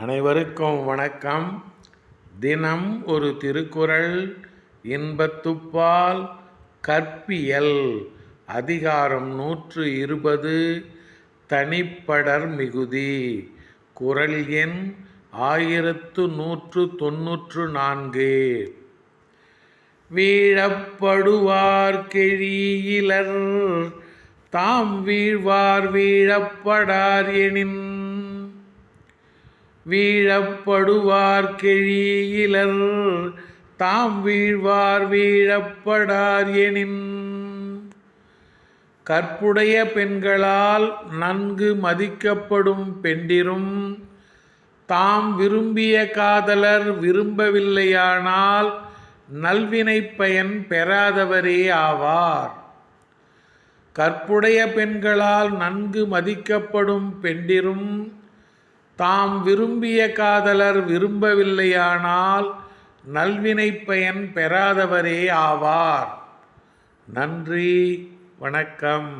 அனைவருக்கும் வணக்கம். தினம் ஒரு திருக்குறள் இன்பத்துப்பால் கற்பியல் அதிகாரம் நூற்று இருபது தனிப்படர் மிகுதி. குறள் எண் ஆயிரத்து நூற்று தொன்னூற்று நான்கு. வீழப்படுவார் கெழியிலர் தாம் வீழ்வார் வீழப்படார் எனின் வீழப்படுவார் கெழியிலர். தாம் வீழ்வார் வீழப்படார் எனின். கற்புடைய பெண்களால் நன்கு மதிக்கப்படும் பெண்டிரும். தாம் விரும்பிய காதலர் விரும்பவில்லையானால் நல்வினை பயன் பெறாதவரே ஆவார். கற்புடைய பெண்களால் நன்கு மதிக்கப்படும் பெண்டிரும். தாம் விரும்பிய காதலர் விரும்பவில்லையானால் நல்வினை பயன் பெறாதவரே ஆவார். நன்றி வணக்கம்.